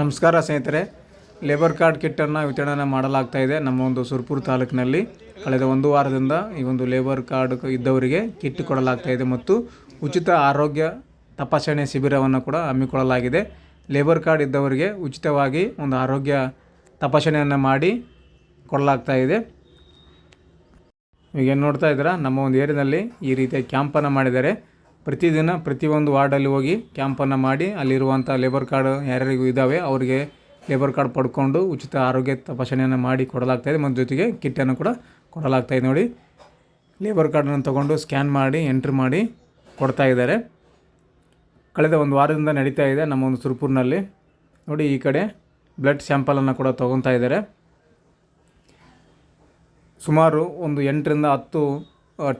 ನಮಸ್ಕಾರ ಸ್ನೇಹಿತರೆ. Labour card ಕಿಟ್ಟನ್ನು ವಿತರಣೆ ಮಾಡಲಾಗ್ತಾ ಇದೆ ನಮ್ಮ ಒಂದು ಸುರ್ಪುರ್ ತಾಲೂಕಿನಲ್ಲಿ. ಕಳೆದ ಒಂದು ವಾರದಿಂದ ಈ ಒಂದು ಲೇಬರ್ ಕಾರ್ಡ್ ಇದ್ದವರಿಗೆ ಕಿಟ್ ಕೊಡಲಾಗ್ತಾ ಇದೆ ಮತ್ತು ಉಚಿತ ಆರೋಗ್ಯ ತಪಾಸಣೆ ಶಿಬಿರವನ್ನು ಕೂಡ ಹಮ್ಮಿಕೊಳ್ಳಲಾಗಿದೆ. ಲೇಬರ್ ಕಾರ್ಡ್ ಇದ್ದವರಿಗೆ ಉಚಿತವಾಗಿ ಒಂದು ಆರೋಗ್ಯ ತಪಾಸಣೆಯನ್ನು ಮಾಡಿ ಕೊಡಲಾಗ್ತಾ ಇದೆ. ಈಗ ಏನು ನೋಡ್ತಾ ಇದ್ದೀರಾ? ನಮ್ಮ ಒಂದು ಏರಿಯಾದಲ್ಲಿ ಈ ರೀತಿಯ ಕ್ಯಾಂಪನ್ನು ಮಾಡಿದ್ದಾರೆ. ಪ್ರತಿದಿನ ಪ್ರತಿಯೊಂದು ವಾರ್ಡಲ್ಲಿ ಹೋಗಿ ಕ್ಯಾಂಪನ್ನು ಮಾಡಿ ಅಲ್ಲಿರುವಂಥ ಲೇಬರ್ ಕಾರ್ಡ್ ಯಾರ್ಯಾರಿಗೂ ಇದ್ದಾವೆ ಅವರಿಗೆ ಲೇಬರ್ ಕಾರ್ಡ್ ಪಡ್ಕೊಂಡು ಉಚಿತ ಆರೋಗ್ಯ ತಪಾಸಣೆಯನ್ನು ಮಾಡಿ ಕೊಡಲಾಗ್ತಾಯಿದೆ ಮತ್ತು ಜೊತೆಗೆ ಕಿಟ್ಟನ್ನು ಕೂಡ ಕೊಡಲಾಗ್ತಾಯಿದೆ ನೋಡಿ. ಲೇಬರ್ ಕಾರ್ಡನ್ನು ತೊಗೊಂಡು ಸ್ಕ್ಯಾನ್ ಮಾಡಿ, ಎಂಟ್ರಿ ಮಾಡಿ ಕೊಡ್ತಾ ಇದ್ದಾರೆ. ಕಳೆದ ಒಂದು ವಾರದಿಂದ ನಡೀತಾ ಇದೆ ನಮ್ಮ ಒಂದು ಸುರ್ಪುರ್ನಲ್ಲಿ. ನೋಡಿ, ಈ ಕಡೆ ಬ್ಲಡ್ ಸ್ಯಾಂಪಲನ್ನು ಕೂಡ ತೊಗೊತಾ ಇದ್ದಾರೆ. ಸುಮಾರು ಒಂದು ಎಂಟರಿಂದ ಹತ್ತು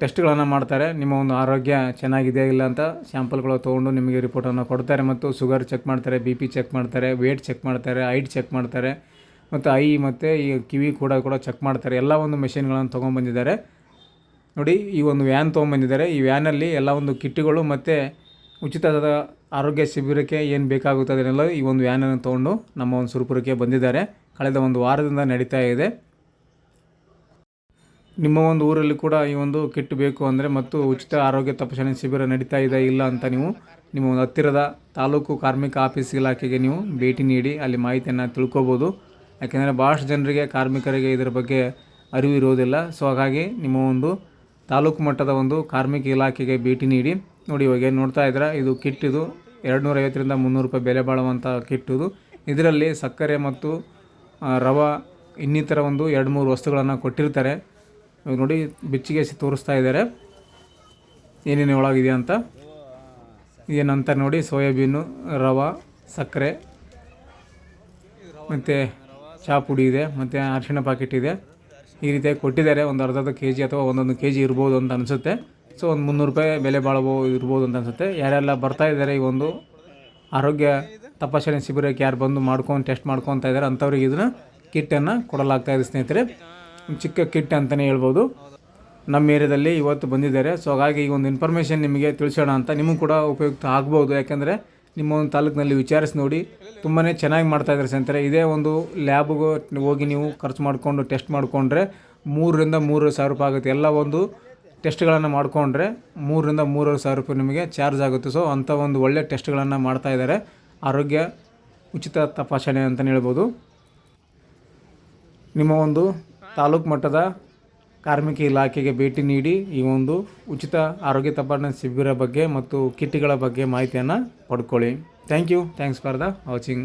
ಟೆಸ್ಟ್ಗಳನ್ನು ಮಾಡ್ತಾರೆ. ನಿಮ್ಮ ಒಂದು ಆರೋಗ್ಯ ಚೆನ್ನಾಗಿದೆಯಾ ಇಲ್ಲ ಅಂತ ಸ್ಯಾಂಪಲ್ಗಳು ತೊಗೊಂಡು ನಿಮಗೆ ರಿಪೋರ್ಟನ್ನು ಕೊಡ್ತಾರೆ ಮತ್ತು ಶುಗರ್ ಚೆಕ್ ಮಾಡ್ತಾರೆ, ಬಿ ಪಿ ಚೆಕ್ ಮಾಡ್ತಾರೆ, ವೇಟ್ ಚೆಕ್ ಮಾಡ್ತಾರೆ ಹೈಟ್ ಚೆಕ್ ಮಾಡ್ತಾರೆ ಮತ್ತು ಐ ಮತ್ತು ಈ ಕಿವಿ ಕೂಡ ಕೂಡ ಚೆಕ್ ಮಾಡ್ತಾರೆ. ಎಲ್ಲ ಒಂದು ಮೆಷಿನ್ಗಳನ್ನು ತೊಗೊಂಬಂದಿದ್ದಾರೆ ನೋಡಿ, ಈ ಒಂದು ವ್ಯಾನ್ ತೊಗೊಂಬಂದಿದ್ದಾರೆ ಈ ವ್ಯಾನಲ್ಲಿ ಎಲ್ಲ ಒಂದು ಕಿಟ್ಗಳು ಮತ್ತು ಉಚಿತವಾದ ಆರೋಗ್ಯ ಶಿಬಿರಕ್ಕೆ ಏನು ಬೇಕಾಗುತ್ತದೆ ಈ ಒಂದು ವ್ಯಾನನ್ನು ತೊಗೊಂಡು ನಮ್ಮ ಒಂದು ಸುರಪುರಕ್ಕೆ ಬಂದಿದ್ದಾರೆ. ಕಳೆದ ಒಂದು ವಾರದಿಂದ ನಡೀತಾ ಇದೆ. ನಿಮ್ಮ ಒಂದು ಊರಲ್ಲಿ ಕೂಡ ಈ ಒಂದು ಕಿಟ್ ಬೇಕು ಅಂದರೆ ಮತ್ತು ಉಚಿತ ಆರೋಗ್ಯ ತಪಾಸಣೆ ಶಿಬಿರ ನಡೀತಾ ಇದೆ, ಇಲ್ಲ ಅಂತ ನೀವು ನಿಮ್ಮ ಒಂದು ಹತ್ತಿರದ ತಾಲೂಕು ಕಾರ್ಮಿಕ ಆಫೀಸ್ ಇಲಾಖೆಗೆ ನೀವು ಭೇಟಿ ನೀಡಿ ಅಲ್ಲಿ ಮಾಹಿತಿಯನ್ನು ತಿಳ್ಕೊಬೋದು. ಯಾಕೆಂದರೆ ಭಾಳಷ್ಟು ಜನರಿಗೆ, ಕಾರ್ಮಿಕರಿಗೆ ಇದರ ಬಗ್ಗೆ ಅರಿವು ಇರೋದಿಲ್ಲ. ಸೊ ಹಾಗಾಗಿ ನಿಮ್ಮ ಒಂದು ತಾಲೂಕು ಮಟ್ಟದ ಒಂದು ಕಾರ್ಮಿಕ ಇಲಾಖೆಗೆ ಭೇಟಿ ನೀಡಿ. ನೋಡಿ, ಇವಾಗ ಏನು ನೋಡ್ತಾ ಇದ್ದೀರಾ, ಇದು ಕಿಟ್ ಇದು ಎರಡು ನೂರ ಐವತ್ತರಿಂದ ಮುನ್ನೂರು ರೂಪಾಯಿ ಬೆಲೆ ಬಾಳುವಂಥ ಕಿಟ್ ಇದು. ಇದರಲ್ಲಿ ಸಕ್ಕರೆ ಮತ್ತು ರವ ಇನ್ನಿತರ ಒಂದು ಎರಡು ಮೂರು ವಸ್ತುಗಳನ್ನು ಕೊಟ್ಟಿರ್ತಾರೆ. ಇವಾಗ ನೋಡಿ ಬೆಚ್ಚಿಗೆಸಿ ತೋರಿಸ್ತಾ ಇದ್ದಾರೆ. ಏನೇನು ಒಳಗಿದೆ ಅಂತ? ಏನಂತ ನೋಡಿ ಸೋಯಾಬೀನು, ರವೆ, ಸಕ್ಕರೆ, ಮತ್ತು ಚಹಾ ಪುಡಿ ಇದೆ, ಮತ್ತು ಅರಿಶಿಣ ಪ್ಯಾಕೆಟ್ ಇದೆ. ಈ ರೀತಿಯಾಗಿ ಕೊಟ್ಟಿದ್ದಾರೆ. ಒಂದು ಅರ್ಧ ಕೆ ಜಿ ಅಥವಾ ಒಂದೊಂದು ಕೆ ಜಿ ಇರ್ಬೋದು ಅಂತ ಅನಿಸುತ್ತೆ. ಸೊ ಒಂದು ಮುನ್ನೂರು ರೂಪಾಯಿ ಬೆಲೆ ಬಾಳ್ಬೋ ಇರ್ಬೋದು ಅಂತ ಅನಿಸುತ್ತೆ. ಯಾರೆಲ್ಲ ಬರ್ತಾ ಇದ್ದಾರೆ ಈ ಒಂದು ಆರೋಗ್ಯ ತಪಾಸಣೆ ಶಿಬಿರಕ್ಕೆ ಯಾರು ಬಂದು ಮಾಡ್ಕೊಂಡು ಟೆಸ್ಟ್ ಮಾಡ್ಕೊತಾ ಇದ್ದಾರೆ, ಅಂಥವ್ರಿಗೆ ಇದನ್ನು ಕಿಟ್ಟನ್ನು ಕೊಡಲಾಗ್ತಾ ಇದೆ ಸ್ನೇಹಿತರೆ. ಚಿಕ್ಕ ಕಿಟ್ ಅಂತಲೇ ಹೇಳ್ಬೋದು. ನಮ್ಮ ಏರಿಯಾದಲ್ಲಿ ಇವತ್ತು ಬಂದಿದ್ದಾರೆ. ಸೊ ಹಾಗಾಗಿ ಈ ಒಂದು ಇನ್ಫಾರ್ಮೇಷನ್ ನಿಮಗೆ ತಿಳಿಸೋಣ ಅಂತ ನಿಮಗೂ ಕೂಡ ಉಪಯುಕ್ತ ಆಗ್ಬೋದು. ಯಾಕೆಂದರೆ ನಿಮ್ಮ ಒಂದು ತಾಲೂಕಿನಲ್ಲಿ ವಿಚಾರಿಸಿ ನೋಡಿ ತುಂಬಾ ಚೆನ್ನಾಗಿ ಮಾಡ್ತಾಯಿದ್ದಾರೆ ಸ್ನೇಹಿತರೆ. ಇದೇ ಒಂದು ಲ್ಯಾಬ್ಗೆ ಹೋಗಿ ನೀವು ಖರ್ಚು ಮಾಡಿಕೊಂಡು ಟೆಸ್ಟ್ ಮಾಡಿಕೊಂಡ್ರೆ ಮೂರರಿಂದ ಮೂರು ಸಾವಿರ ರೂಪಾಯಿ ಆಗುತ್ತೆ. ಎಲ್ಲ ಒಂದು ಟೆಸ್ಟ್ಗಳನ್ನು ಮಾಡಿಕೊಂಡ್ರೆ ಮೂರರಿಂದ ಮೂರುವರೆ ಸಾವಿರ ರೂಪಾಯಿ ನಿಮಗೆ ಚಾರ್ಜ್ ಆಗುತ್ತೆ. ಸೊ ಅಂಥ ಒಂದು ಒಳ್ಳೆ ಟೆಸ್ಟ್ಗಳನ್ನು ಮಾಡ್ತಾಯಿದ್ದಾರೆ ಆರೋಗ್ಯ, ಉಚಿತ ತಪಾಸಣೆ ಅಂತಲೇ ಹೇಳ್ಬೋದು. ನಿಮ್ಮ ಒಂದು ತಾಲೂಕು ಮಟ್ಟದ ಕಾರ್ಮಿಕ ಇಲಾಖೆಗೆ ಭೇಟಿ ನೀಡಿ ಈ ಒಂದು ಉಚಿತ ಆರೋಗ್ಯ ತಪಾಸಣಾ ಶಿಬಿರ ಬಗ್ಗೆ ಮತ್ತು ಕಿಟ್ಗಳ ಬಗ್ಗೆ ಮಾಹಿತಿಯನ್ನು ಪಡ್ಕೊಳ್ಳಿ. Thank you thanks for the watching